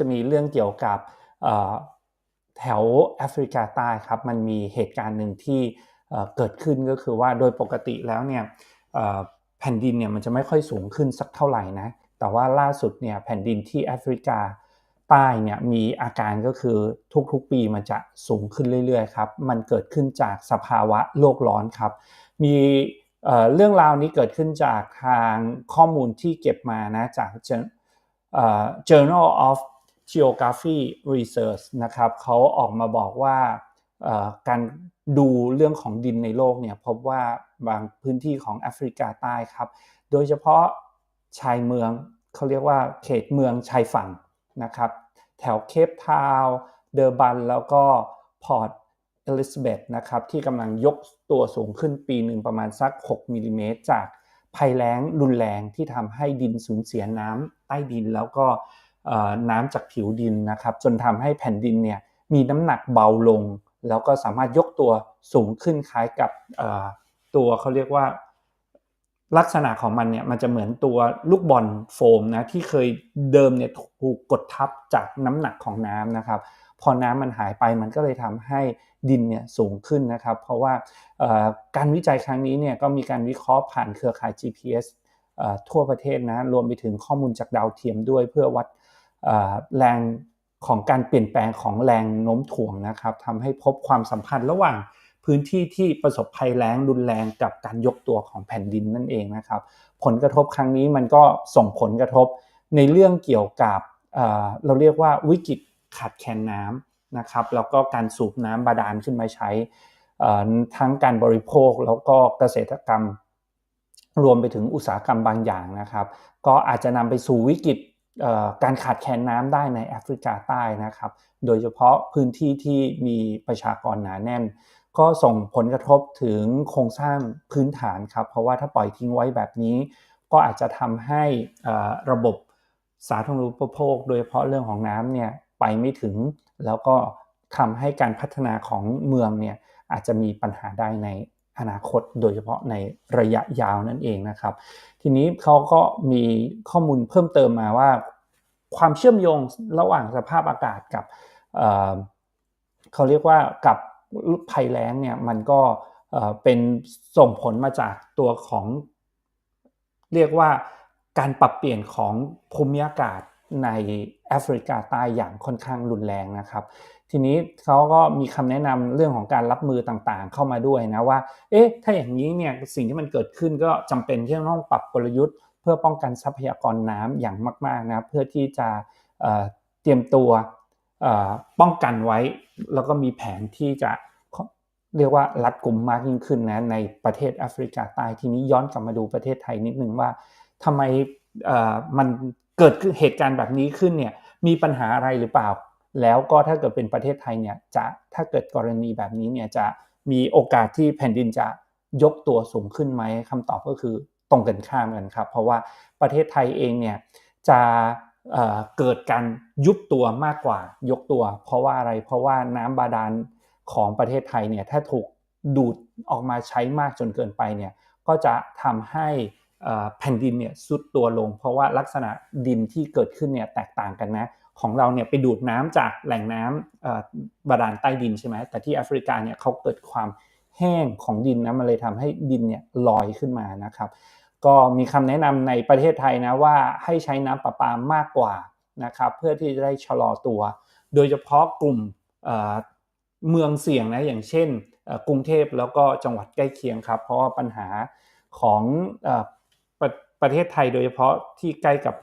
จะมีเรื่องเกี่ยวกับแถวแอฟริกาใต้ครับมันมีเหตุการณ์หนึ่งที่เกิดขึ้นก็คือว่าโดยปกติแล้วเนี่ยแผ่นดินเนี่ยมันจะไม่ค่อยสูงขึ้นสักเท่าไหร่นะแต่ว่าล่าสุดเนี่ยแผ่นดินที่แอฟริกาใต้เนี่ยมีอาการก็คือทุกๆปีมันจะสูงขึ้นเรื่อยๆครับมันเกิดขึ้นจากสภาวะโลกร้อนครับ มีเรื่องราวนี้เกิดขึ้นจากทางข้อมูลที่เก็บมานะจาก Journal of Geography Research นะครับเขาออกมาบอกว่าการดูเรื่องของดินในโลกเนี่ยพบว่าบางพื้นที่ของแอฟริกาใต้ครับ โดยเฉพาะชายเมืองเขาเรียกว่าเขตเมืองชายฝั่งนะครับแถวเคปทาวเดอร์บันแล้วก็พอร์ตเอลิซาเบธนะครับที่กำลังยกตัวสูงขึ้นปีหนึ่งประมาณสัก 6มิลิเมตรจากภัยแล้งรุนแรงที่ทำให้ดินสูญเสียน้ำใต้ดินแล้วก็ น้ำจากผิวดินนะครับ จนทำให้แผ่นดินเนี่ยมีน้ำหนักเบาลง แล้วก็สามารถยกตัวสูงขึ้นคล้ายกับตัวเขาเรียกว่าลักษณะของมันเนี่ยมันจะเหมือนตัวลูกบอลโฟมนะที่เคยเดิมเนี่ยถูกกดทับจากน้ำหนักของน้ำนะครับ พอน้ำมันหายไปมันก็เลยทำให้ดินเนี่ยสูงขึ้นนะครับ เพราะว่าการวิจัยครั้งนี้เนี่ยก็มีการวิเคราะห์ผ่านเครือข่าย GPS ทั่วประเทศนะรวมไปถึงข้อมูลจากดาวเทียมด้วยเพื่อวัด แรงของการเปลี่ยนแปลงของแรงโน้มถ่วงนะครับทำให้พบความสัมพันธ์ระหว่างพื้นที่ที่ประสบภัยแล้งรุนแรงกับการยกตัวของแผ่นดินนั่นเองนะครับ ผลกระทบครั้งนี้มันก็ส่งผลกระทบในเรื่องเกี่ยวกับเราเรียกว่าวิกฤตขาดแคลนน้ำนะครับ แล้วก็การสูบน้ำบาดาลขึ้นมาใช้ทั้งการบริโภคแล้วก็เกษตรกรรม รวมไปถึงอุตสาหกรรมบางอย่างนะครับ ก็อาจจะนำไปสู่วิกฤต การขาดแคลนน้ำได้ในแอฟริกาใต้นะครับ โดยเฉพาะพื้นที่ที่มีประชากรหนาแน่น ก็ส่งผลกระทบถึงโครงสร้างพื้นฐานครับ เพราะว่าถ้าปล่อยทิ้งไว้แบบนี้ ก็อาจจะทำให้ระบบสาธารณูปโภค โดยเฉพาะเรื่องของน้ำเนี่ยไปไม่ถึง แล้วก็ทำให้การพัฒนาของเมืองเนี่ยอาจจะมีปัญหาได้ใน อนาคตโดยเฉพาะในระยะยาวนั่นเองนะครับ ทีนี้เขาก็มีข้อมูลเพิ่มเติมมาว่า ความเชื่อมโยงระหว่างสภาพอากาศกับเขาเรียกว่ากับภัยแล้งเนี่ยมันก็เป็นส่งผลมาจากตัวของ เรียกว่าการปรับเปลี่ยนของภูมิอากาศ ในแอฟริกาใต้อย่างค่อนข้างรุนแรงนะครับ ทีนี้เขาก็มีคำแนะนำเรื่องของการรับมือต่างๆ เข้ามาด้วยนะว่า เอ๊ะ ถ้าอย่างนี้เนี่ยสิ่งที่มันเกิดขึ้นก็จำเป็นที่จะต้องปรับกลยุทธ์ เพื่อป้องกันทรัพยากรน้ำอย่างมากๆนะเพื่อที่จะเตรียมตัวป้องกันไว้ แล้วก็มีแผนที่จะเรียกว่ารัดกลุ่มมากยิ่งขึ้นนะในประเทศแอฟริกาใต้ทีนี้ย้อนกลับมาดูประเทศไทยนิดนึงว่าทำไมมัน เกิดเหตุการณ์แบบนี้ขึ้นเนี่ยมีปัญหาอะไรหรือเปล่า แล้วก็ถ้าเกิดเป็นประเทศไทยเนี่ยจะถ้าเกิดกรณีแบบนี้เนี่ยจะมีโอกาสที่แผ่นดินจะยกตัวสูงขึ้นไหมคำตอบก็คือตรงกันข้ามกันครับ เพราะว่าประเทศไทยเองเนี่ยจะเกิดการยุบตัวมากกว่ายกตัว เพราะว่าอะไรเพราะว่าน้ำบาดาลของประเทศไทยเนี่ยถ้าถูกดูดออกมาใช้มากจนเกินไปเนี่ยก็จะทำให้ แผ่นดินเนี่ยซุดตัวลง เพราะว่าลักษณะดินที่เกิดขึ้นเนี่ยแตกต่างกันนะของเราเนี่ยไปดูดน้ำจากแหล่งน้ำบาดาลใต้ดินใช่ไหมแต่ที่แอฟริกาเนี่ยเขาเกิดความแห้งของดินนะมันเลยทำให้ดินเนี่ยลอยขึ้นมานะครับ ก็มีคำแนะนำในประเทศไทยนะว่าให้ใช้น้ำประปามากกว่านะครับเพื่อที่จะได้ชะลอตัว โดยเฉพาะกลุ่มเมืองเสี่ยงนะอย่างเช่นกรุงเทพแล้วก็จังหวัดใกล้เคียงครับ เพราะว่าปัญหาของ ประเทศไทยโดยเฉพาะที่ใกล้กับ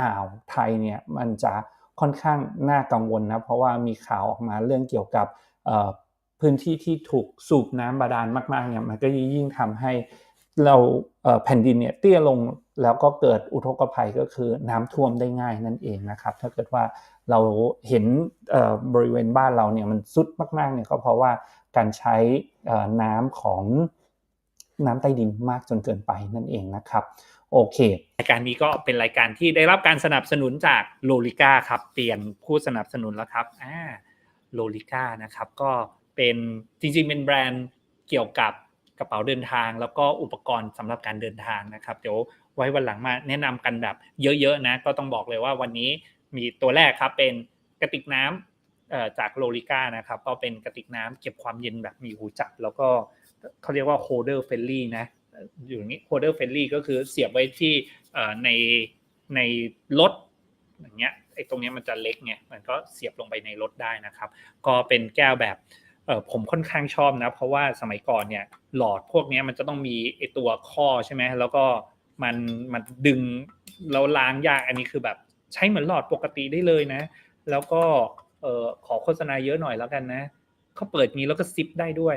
อ่าวไทยเนี่ยมันจะค่อนข้างน่ากังวลนะเพราะว่ามีข่าวออกมาเรื่องเกี่ยวกับพื้นที่ที่ถูกสูบน้ำบาดาลมากๆเนี่ยมันก็ยิ่งทำให้เราแผ่นดินเนี่ยเตี้ยลงแล้วก็เกิดอุทกภัยก็คือน้ำท่วมได้ง่ายนั่นเองนะครับ ถ้าเกิดว่าเราเห็นบริเวณบ้านเราเนี่ยมันซุดมากๆเนี่ยก็เพราะว่าการใช้น้ำของน้ำใต้ดินมากจนเกินไปนั่นเองนะครับ โอเครายการนี้ก็เป็นรายการที่ได้รับการสนับสนุนจากโลลิก้าครับ เปลี่ยนผู้สนับสนุนแล้วครับอ่าโลลิก้านะครับก็เป็นจริงๆเป็นแบรนด์เกี่ยวกับกระเป๋าเดินทาง แล้วก็อุปกรณ์สำหรับการเดินทางนะครับเดี๋ยวไว้วันหลังมาแนะนำกันแบบเยอะๆนะก็ต้องบอกเลยว่าวันนี้มีตัวแรกครับเป็นกระติกน้ำเอ่อจากโลลิก้านะครับก็เป็นกระติกน้ำเก็บความเย็นแบบมีหูจับ แล้วก็เขาเรียกว่า holder friendly นะ อยู่นี้ holder friendly ก็คือเสียบไว้ที่ในในรถอย่างเงี้ยไอ้ตรงเนี้ยมันจะเล็กไงมันก็เสียบลงไปในรถได้นะครับ ก็เป็นแก้วแบบเออผมค่อนข้างชอบนะ เพราะว่าสมัยก่อนเนี่ยหลอดพวกเนี้ยมันจะต้องมีไอตัวข้อใช่ไหมแล้วก็มันมันดึงแล้วล้างยากอันนี้คือแบบใช้เหมือนหลอดปกติได้เลยนะ แล้วก็เออขอโฆษณาเยอะหน่อยแล้วกันนะเขาเปิดนี้แล้วก็ซิปได้ด้วย